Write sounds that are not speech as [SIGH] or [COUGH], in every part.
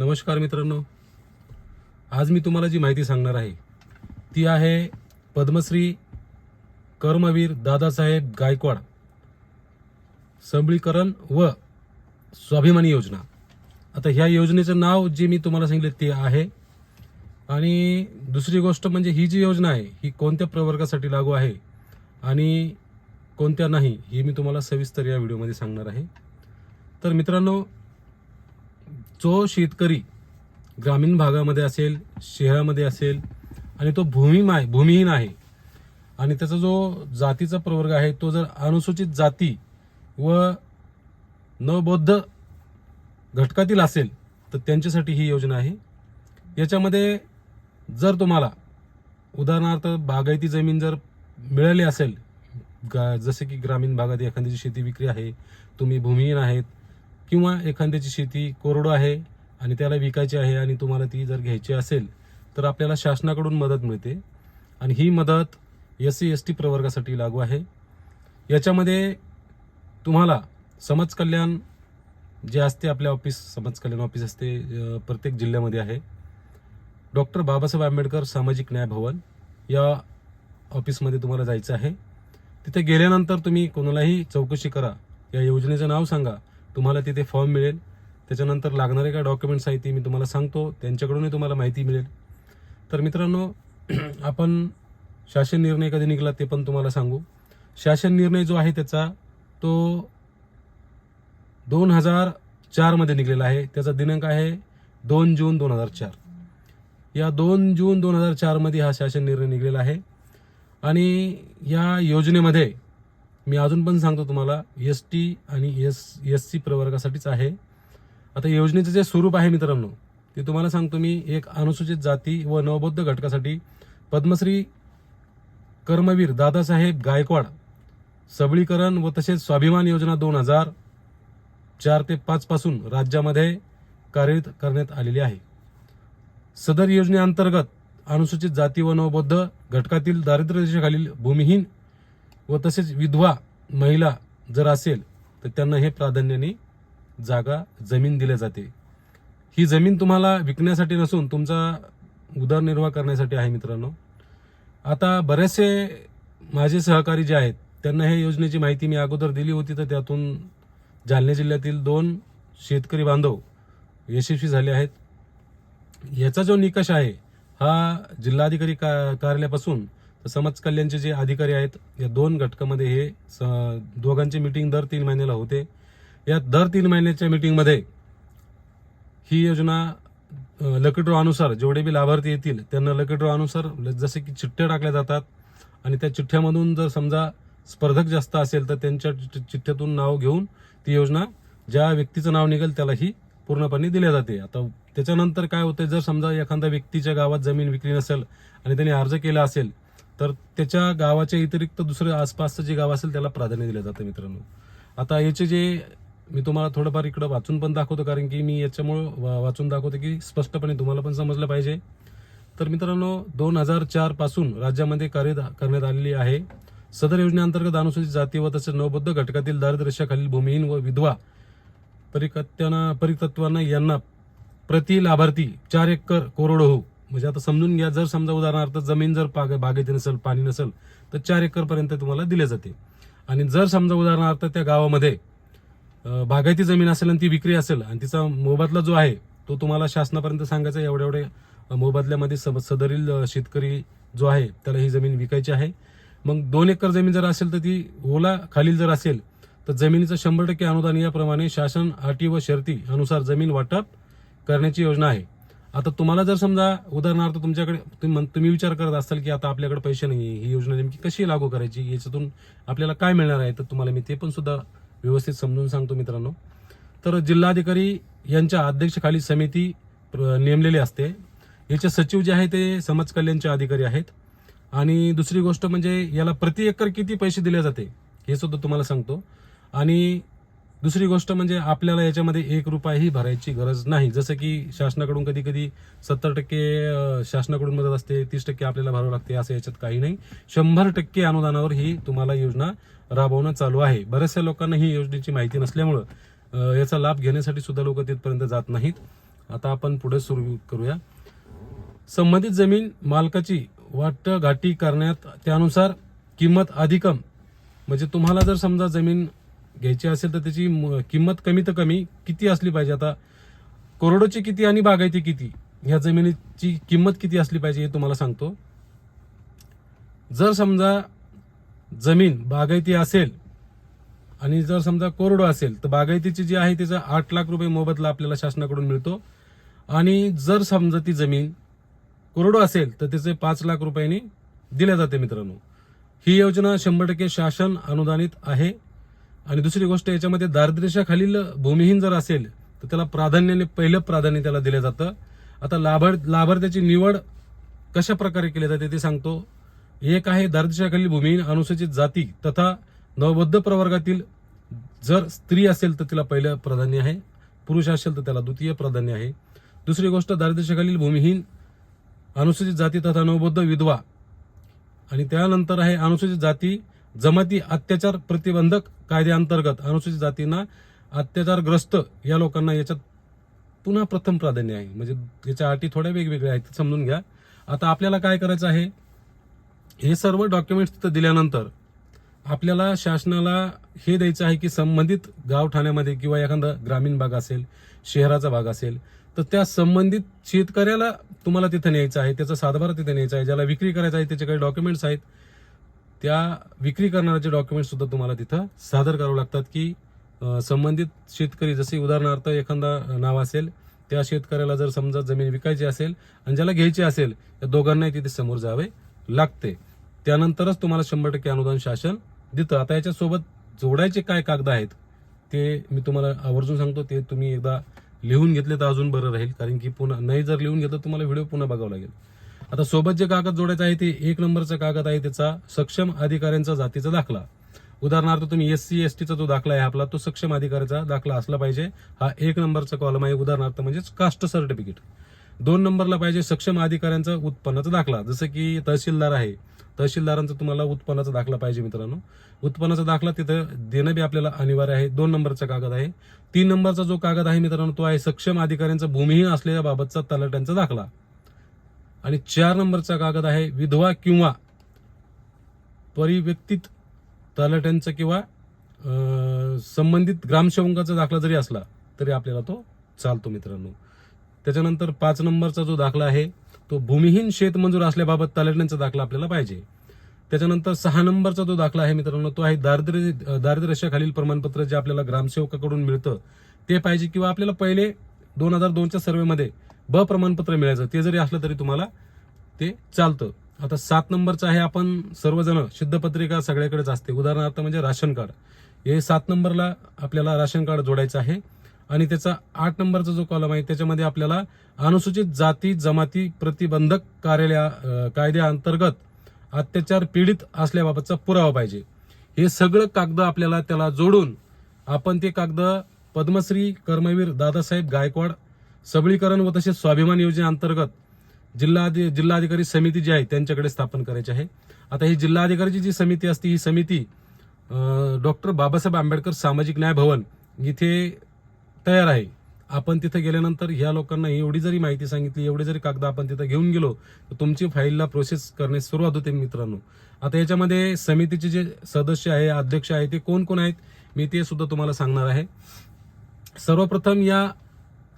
नमस्कार मित्रांनो. आज मी तुम्हाला जी माहिती सांगणार आहे ती आहे पद्मश्री कर्मवीर दादासाहेब गायकवाड सबळीकरण व स्वाभिमानी योजना. आता ह्या योजनेचं नाव जे मी तुम्हाला सांगितले ते आहे. आणि दुसरी गोष्ट म्हणजे ही जी योजना आहे ही कोणत्या प्रवर्गासाठी लागू आहे आणि कोणत्या नाही हे मी तुम्हाला सविस्तर या व्हिडिओमध्ये सांगणार आहे. तर मित्रांनो जो शेतकरी ग्रामीण भागामध्ये असेल शहरामध्ये असेल आणि तो भूमिमाय भूमिहीन आहे आणि त्याचा जो जातीचा प्रवर्ग आहे तो जर अनुसूचित जाती व नवबौद्ध घटकातील असेल तर त्यांच्यासाठी ही योजना आहे. याच्यामध्ये जर तुम्हाला उदाहरणार्थ बागायती जमीन जर मिळाली असेल गा जसे की ग्रामीण भागात एखाद्याची शेती विक्री आहे तुम्ही भूमिहीन आहेत किंवा एखाद्याची शेती कोरडो आहे आणि त्याला विकायची आहे आणि तुम्हाला ती जर घ्यायची असेल तर आपल्याला शासनाकडून मदत मिळते. आणि ही मदत एस सी एस टी प्रवर्गासाठी लागू आहे. याच्यामध्ये तुम्हाला समाज कल्याण जे असते आपल्या ऑफिस समाज कल्याण ऑफिस असते प्रत्येक जिल्ह्यामध्ये आहे. डॉक्टर बाबासाहेब आंबेडकर सामाजिक न्याय भवन या ऑफिसमध्ये तुम्हाला जायचं आहे. तिथे गेल्यानंतर तुम्ही कोणालाही चौकशी करा. या योजनेचं नाव सांगा. तुम्हाला तिथे फॉर्म मिळेल. त्याच्यानंतर लागणारे काय डॉक्युमेंट्स आहेत ते मी तुम्हाला सांगतो. त्यांच्याकडूनही तुम्हाला माहिती मिळेल. तर मित्रांनो [CLEARS THROAT] आपण शासन निर्णय कधी निघाला ते पण तुम्हाला सांगू. शासन निर्णय जो आहे त्याचा तो दोन हजार चारमध्ये निघलेला आहे. त्याचा दिनांक आहे दोन जून दोन हजार चार. या दोन जून दोन हजार चारमध्ये हा शासन निर्णय निघलेला आहे. आणि या योजनेमध्ये मी अजून पण सांगतो तुम्हाला एस टी आणि एस एस सी प्रवर्गासाठीच आहे. आता योजनेचं जे स्वरूप आहे मित्रांनो ते तुम्हाला सांगतो मी एक अनुसूचित जाती व नवबौद्ध घटकासाठी पद्मश्री कर्मवीर दादासाहेब गायकवाड सबळीकरण व तसेच स्वाभिमान योजना दोन हजार चार ते पाचपासून राज्यामध्ये कार्यरत करण्यात आलेली आहे. सदर योजनेअंतर्गत अनुसूचित जाती व नवबौद्ध घटकातील दारिद्र्य रेषेखालील भूमिहीन व तसेच विधवा महिला जर असेल तर त्यांना हे प्राधान्याने जागा जमीन दिल्या जाते. ही जमीन तुम्हाला विकण्यासाठी नसून तुमचा उदरनिर्वाह करण्यासाठी आहे मित्रांनो. आता बरेचसे माझे सहकारी जे आहेत त्यांना हे योजनेची माहिती मी अगोदर दिली होती तर त्यातून जालना जिल्ह्यातील दोन शेतकरी बांधव यशस्वी झाले आहेत. याचा जो निकष आहे हा जिल्हाधिकारी का कार्यालयापासून तर समाज कल्याणचे जे अधिकारी आहेत या दोन घटकामध्ये हे स- दोघांची मिटिंग दर तीन महिन्याला होते. या दर तीन महिन्याच्या मिटिंगमध्ये ही योजना लकी ड्रॉ अनुसार जेवढे बी लाभार्थी येतील त्यांना लकी ड्रॉ अनुसार ल- जसे की चिठ्ठ्या टाकल्या जातात आणि त्या चिठ्ठ्यामधून जर समजा स्पर्धक जास्त असेल तर त्यांच्या चिठ्ठ्यातून नाव घेऊन ती योजना ज्या व्यक्तीचं नाव निघेल त्याला ही पूर्णपणे दिल्या जाते. आता त्याच्यानंतर काय होतं जर समजा एखाद्या व्यक्तीच्या गावात जमीन विक्री नसेल आणि त्यांनी अर्ज केला असेल तर त्याच्या गावाच्या व्यतिरिक्त दुसरं आसपासचं जे गाव असेल त्याला प्राधान्य दिलं जातं मित्रांनो. आता याचे जे मी तुम्हाला थोडंफार इकडं वाचून पण दाखवतो कारण की मी याच्यामुळं वा- वाचून दाखवतो की स्पष्टपणे तुम्हाला पण समजलं पाहिजे. तर मित्रांनो दोन हजार चारपासून राज्यामध्ये कार्य करण्यात आलेली आहे. सदर योजनेअंतर्गत अनुसूचित जाती व तसेच नवबद्ध घटकातील दारिद्र्यरेषेखालील भूमिहीन व विधवा परिकत्यांना परितत्वांना यांना प्रति लाभार्थी चार एकर कोरडवाहू म्हणजे आता समजून घ्या जर समजा उदाहरणार्थ जमीन जर पाग बागेत नसेल पाणी नसेल तर चार एकर पर्यंत तुम्हाला दिले जाते. आणि जर समजा उदाहरणार्थ त्या गावामध्ये बागायती जमीन असेल आणि ती विक्री असेल आणि तिचा मोबदला जो आहे तो तुम्हाला शासनापर्यंत सांगायचा एवढ्या एवढे मोबदल्यामध्ये सदरील शेतकरी जो आहे त्याला ही जमीन विकायची आहे. मग दोन एकर जमीन जर असेल तर ती ओला खालील जर असेल तर जमिनीचं शंभर टक्के अनुदान याप्रमाणे शासन अटी व शर्ती अनुसार जमीन वाटप करण्याची योजना आहे. आता तुम्हाला जर समजा उदाहरणार्थ तुमच्याकडे तुम्ही म्हण- तुम्ही विचार करत असाल की आता आपल्याकडे पैसे नाही ही योजना नेमकी कशी लागू करायची याच्यातून आपल्याला काय मिळणार आहे तर तुम्हाला मी ते पण सुद्धा व्यवस्थित समजून सांगतो मित्रांनो. तर जिल्हाधिकारी यांच्या अध्यक्षखाली समिती प्र- नेमलेली असते. याचे सचिव जे आहे ते समाज कल्याणचे अधिकारी आहेत. आणि दुसरी गोष्ट म्हणजे याला प्रति एकर किती पैसे दिले जाते हे सुद्धा तुम्हाला सांगतो. आणि दुसरी गोष्ट म्हणजे आपल्याला याच्यामध्ये एक रुपयाही भरायची गरज नाही. जसं की शासनाकडून कधी कधी सत्तर टक्के शासनाकडून मदत असते तीस टक्के आपल्याला भरावं लागते असं याच्यात काही नाही. शंभर टक्के अनुदानावर ही तुम्हाला योजना राबवणं चालू आहे. बऱ्याचशा लोकांना ही योजनेची माहिती नसल्यामुळं याचा लाभ घेण्यासाठी सुद्धा लोक तिथपर्यंत जात नाहीत. आता आपण पुढे सुरू करूया. संबंधित जमीन मालकाची वाटघाटी करण्यात त्यानुसार किंमत अधिकम. म्हणजे तुम्हाला जर समजा जमीन घ्यायची असेल तर त्याची म- किंमत कमी तर कमी. किती असली पाहिजे? आता करोडोची किती आणि बागायती किती? ह्या जमिनीची किंमत किती असली पाहिजे हे तुम्हाला सांगतो. जर समजा जमीन बागायती असेल आणि जर समजा कोरडो असेल तर बागायतीची जी आहे तिचा आठ लाख रुपये मोबदला आपल्याला शासनाकडून मिळतो. आणि जर समजा ती जमीन कोरडो असेल तर त्याचे पाच लाख रुपयांनी दिल्या जाते मित्रांनो. ही योजना शंभर टक्के शासन अनुदानित आहे. आणि दुसरी गोष्ट याच्यामध्ये दारिद्र्याखालील भूमिहीन जर असेल तर त्याला प्राधान्याने पहिलं प्राधान्य त्याला दिलं जातं. आता लाभार लाभार्थ्याची निवड कशा प्रकारे केली जाते ते सांगतो. एक आहे दारिद्र्याखालील भूमिहीन अनुसूचित जाती तथा नवबद्ध प्रवर्गातील जर स्त्री असेल तर तिला पहिलं प्राधान्य आहे. पुरुष असेल तर त्याला द्वितीय प्राधान्य आहे. दुसरी गोष्ट दारिद्र्याखालील भूमिहीन अनुसूचित जाती तथा नवबद्ध विधवा. आणि त्यानंतर आहे अनुसूचित जाती जमाती अत्याचार प्रतिबंधक कायद्याअंतर्गत अनुसूचित जातींना अत्याचारग्रस्त या लोकांना याच्यात पुन्हा प्रथम प्राधान्य आहे. म्हणजे याच्या अटी थोड्या वेगवेगळ्या आहेत समजून घ्या. आता आपल्याला काय करायचं आहे? हे सर्व डॉक्युमेंट्स तिथं दिल्यानंतर आपल्याला शासनाला हे द्यायचं आहे की संबंधित गाव ठाण्यामध्ये किंवा एखादा ग्रामीण भाग असेल शहराचा भाग असेल तर त्या संबंधित शेतकऱ्याला तुम्हाला तिथं न्यायचं आहे त्याचा सातबारा तिथे न्यायचा आहे ज्याला विक्री करायचा आहे त्याचे काही डॉक्युमेंट्स आहेत त्या विक्री करणाऱ्याचे डॉक्युमेंट सुद्धा तुम्हाला तिथं सादर करावं लागतात की संबंधित शेतकरी जसे उदाहरणार्थ एखादा नाव असेल त्या शेतकऱ्याला जर समजा जमीन विकायची असेल आणि ज्याला घ्यायची असेल त्या दोघांनाही तिथे समोर जावे लागते. त्यानंतरच तुम्हाला शंभर टक्के अनुदान शासन देतं. आता याच्यासोबत जोडायचे काय कागद आहेत ते मी तुम्हाला आवर्जून सांगतो. ते तुम्ही एकदा लिहून घेतले तर अजून बरं राहील. कारण की पुन्हा नाही जर लिहून घेतलं तुम्हाला व्हिडिओ पुन्हा बघावा लागेल. आता सोबत जे कागद जोडायचं आहे ते एक नंबरचा कागद आहे त्याचा सक्षम अधिकाऱ्यांचा जातीचा दाखला. उदाहरणार्थ तुम्ही एस सी एस टीचा जो दाखला आहे आपला तो सक्षम अधिकाऱ्याचा दाखला असला पाहिजे. हा एक नंबरचा कॉलम आहे उदाहरणार्थ म्हणजेच कास्ट सर्टिफिकेट दोन नंबरला पाहिजे सक्षम अधिकाऱ्यांचा उत्पन्नाचा दाखला. जसं की तहसीलदार आहे तहसीलदारांचा तुम्हाला उत्पन्नाचा दाखला पाहिजे मित्रांनो. उत्पन्नाचा दाखला तिथं देणं बी आपल्याला अनिवार्य आहे. दोन नंबरचा कागद आहे. तीन नंबरचा जो कागद आहे मित्रांनो तो आहे सक्षम अधिकाऱ्यांचा भूमिहीन असलेल्या बाबतचा तलाट्यांचा दाखला. आणि चार नंबरचा कागद आहे विधवा किंवा परिव्यक्तित तलाट्यांचा किंवा संबंधित ग्रामसेवकाचा दाखला जरी असला तरी आपल्याला तो चालतो मित्रांनो. त्याच्यानंतर पाच नंबरचा जो दाखला आहे तो भूमिहीन शेतमजूर असल्याबाबत तलाट्यांचा दाखला आपल्याला पाहिजे. त्याच्यानंतर सहा नंबरचा जो दाखला आहे मित्रांनो तो आहे दारिद्र्य दारिद्र्यरेषेखालील प्रमाणपत्र जे आपल्याला ग्रामसेवकाकडून मिळतं ते पाहिजे किंवा आपल्याला पहिले दोन हजार दोनच्या सर्वेमध्ये ब प्रमाणपत्र मिळायचं. ते जरी असलं तरी तुम्हाला ते चालतं. आता सात नंबरचं आहे आपण सर्वजण सिद्धपत्रिका सगळ्याकडेच असते. उदाहरणार्थ म्हणजे राशन कार्ड. हे सात नंबरला आपल्याला राशन कार्ड जोडायचं आहे. आणि त्याचा आठ नंबरचा जो कॉलम आहे त्याच्यामध्ये आपल्याला अनुसूचित जाती जमाती प्रतिबंधक कार्यालया कायद्याअंतर्गत अत्याचार पीडित असल्याबाबतचा पुरावा पाहिजे. हे सगळं कागद आपल्याला त्याला जोडून आपण ते कागद पद्मश्री कर्मवीर दादासाहेब गायकवाड सबळीकरण व तसेच स्वाभिमान योजनेअंतर्गत जिल्हा जिल्हाधिकारी समिती जी आहे त्यांच्याकडे स्थापन करायची आहे. आता ही जिल्हाधिकारीची जी समिती असते ही समिती डॉक्टर बाबासाहेब आंबेडकर सामाजिक न्याय भवन इथे तयार आहे. आपण तिथे गेल्यानंतर ह्या लोकांना एवढी जरी माहिती सांगितली एवढे जरी कागद आपण तिथे घेऊन गेलो तर तुमची फाईलला प्रोसेस करण्यास सुरुवात होते मित्रांनो. आता याच्यामध्ये समितीचे जे सदस्य आहे अध्यक्ष आहे ते कोण कोण आहेत मी ते सुद्धा तुम्हाला सांगणार आहे. सर्वप्रथम या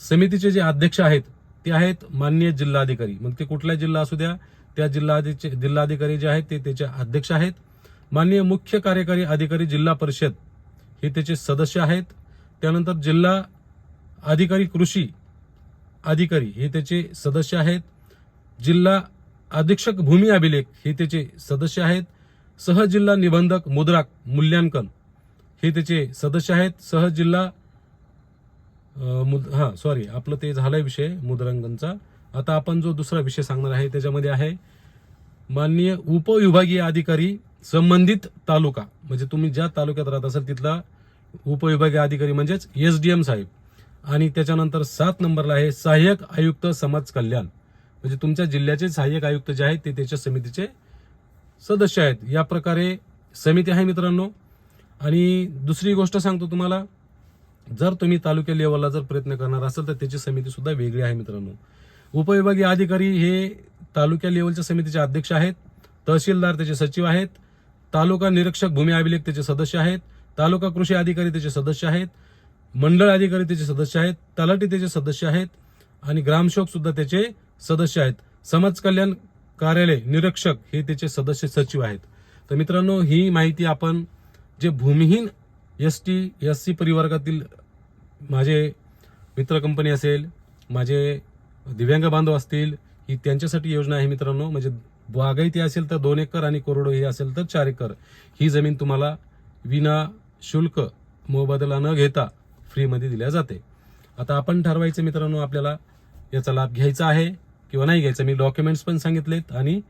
समितीचे जे अध्यक्ष आहेत ते आहेत माननीय जिल्हाधिकारी. मग ते कुठला जिल्हा असू द्या त्या जिल्हाधिकारी जिल्हाधिकारी जे आहेत ते त्याचे अध्यक्ष आहेत. माननीय मुख्य कार्यकारी अधिकारी जिल्हा परिषद हे त्याचे सदस्य आहेत. त्यानंतर जिल्हा अधिकारी कृषी अधिकारी हे त्याचे सदस्य आहेत. जिल्हा अधीक्षक भूमी अभिलेख हे त्याचे सदस्य आहेत. सहजिल्हा निबंधक मुद्राक मूल्यांकन हे त्याचे सदस्य आहेत. सहजिल्हा मुद- हां सॉरी आपलं ते झालाय विषय मुद्रांकनचा. आता आपण जो दुसरा विषय सांगणार आहे त्याच्यामध्ये आहे माननीय उपविभागीय अधिकारी संबंधित तालुका. म्हणजे तुम्ही ज्या तालुक्यात राहत असाल तिथला उपविभागीय अधिकारी म्हणजेच यस डी एम साहेब. आणि त्याच्यानंतर सात नंबरला आहे सहाय्यक आयुक्त समाज कल्याण. म्हणजे तुमच्या जिल्ह्याचे सहाय्यक आयुक्त जे आहेत ते त्याच्या समितीचे सदस्य आहेत. या प्रकारे समिती आहे मित्रांनो. आणि दुसरी गोष्ट सांगतो तुम्हाला जर तुम्ही तालुक्या लेवलला जर प्रयत्न करणार असाल तर त्याची समिती सुद्धा वेगळी आहे मित्रांनो. उपविभागीय अधिकारी हे तालुक्या लेवलच्या समितीचे अध्यक्ष आहेत तहसीलदार त्याचे सचिव आहेत तालुका निरीक्षक भूमी अभिलेख त्याचे सदस्य आहेत तालुका कृषी अधिकारी त्याचे सदस्य आहेत मंडळ अधिकारी त्याचे सदस्य आहेत तलाठी त्याचे सदस्य आहेत आणि ग्रामसेवक सुद्धा त्याचे सदस्य आहेत. समाज कल्याण कार्यालय निरीक्षक हे त्याचे सदस्य सचिव आहेत. तर मित्रांनो ही माहिती आपण जे भूमिहीन एस टी एस सी परिवर्गातील माझे मित्र कंपनी असेल माझे दिव्यांग बांधव असतील ही त्यांच्यासाठी योजना आहे मित्रांनो. म्हणजे बागायती असेल तर दोन एकर आणि कोरडो हे असेल तर चार एकर. ही जमीन तुम्हाला विना शुल्क मोबदला न घेता फ्रीमध्ये दिल्या जाते. आता आपण ठरवायचं मित्रांनो आपल्याला याचा लाभ घ्यायचा आहे किंवा नाही घ्यायचा. मी डॉक्युमेंट्स पण सांगितलेत आणि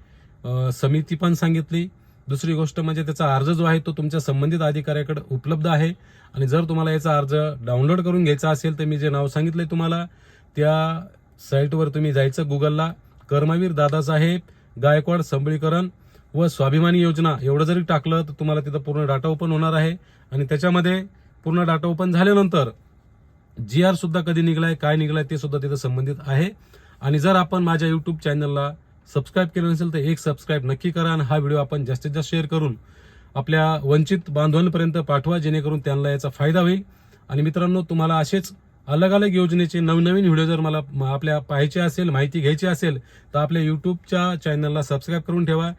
समिती पण सांगितली. दुसरी गोष्ट म्हणजे त्याचा अर्ज जो आहे तो तुमच्या संबंधित अधिकाऱ्याकडे उपलब्ध आहे. आणि जर तुम्हाला याचा अर्ज डाउनलोड करून घ्यायचा असेल तर मी जे नाव सांगितलं तुम्हाला त्या साईटवर तुम्ही जायचं गुगलला. कर्मवीर दादासाहेब गायकवाड सबळीकरण व स्वाभिमानी योजना एवढं जरी टाकलं तर तुम्हाला तिथं पूर्ण डाटा ओपन होणार आहे. आणि त्याच्यामध्ये पूर्ण डाटा ओपन झाल्यानंतर जी आर सुद्धा कधी निघलाय काय निघलाय ते सुद्धा तिथं संबंधित आहे. आणि जर आपण माझ्या यूट्यूब चॅनलला सबस्क्राईब केलं नसेल तर एक सबस्क्राईब नक्की करा आणि हा व्हिडिओ आपण जास्तीत जास्त शेअर करून आपल्या वंचित बांधवांपर्यंत पाठवा जेणेकरून त्यांना याचा फायदा होईल. आणि मित्रांनो तुम्हाला असेच अलग अलग योजनेचे नवनवीन व्हिडिओ जर मला म- आपल्या पाहायचे असेल माहिती घ्यायची असेल तर आपल्या युट्यूबच्या चॅनलला सबस्क्राईब करून ठेवा.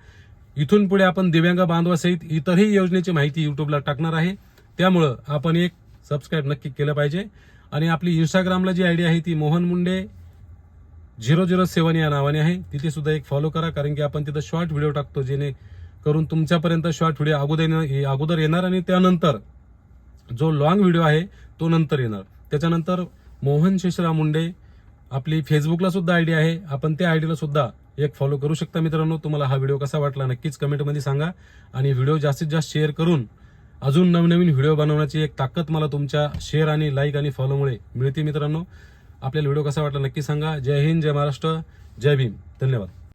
इथून पुढे आपण दिव्यांग बांधवासहित इतरही योजनेची माहिती युट्यूबला टाकणार आहे. त्यामुळं आपण एक सबस्क्राईब नक्की केलं पाहिजे. आणि आपली इंस्टाग्रामला जी आयडी आहे ती Mohan Munde zero zero seven या नावाने आहे. तिथे सुद्धा एक फॉलो करा कारण की आपण तिथं शॉर्ट व्हिडिओ टाकतो जेणे करून तुमच्यापर्यंत शॉर्ट व्हिडिओ अगोदर अगोदर येणार आणि त्यानंतर जो लॉंग व्हिडिओ आहे तो नंतर येणार. त्याच्यानंतर मोहन शेषराव मुंडे आपली फेसबुकला सुद्धा आयडी आहे. आपण त्या आयडीला सुद्धा एक फॉलो करू शकता मित्रांनो. तुम्हाला हा व्हिडिओ कसा वाटला नक्कीच कमेंटमध्ये सांगा. आणि व्हिडिओ जास्तीत जास्त शेअर करून अजून नवनवीन व्हिडिओ बनवण्याची एक ताकद मला तुमच्या शेअर आणि लाईक आणि फॉलोमुळे मिळते मित्रांनो. आपल्याला व्हिडिओ कसा वाटला नक्की सांगा. जय हिंद जय महाराष्ट्र जय भीम. धन्यवाद.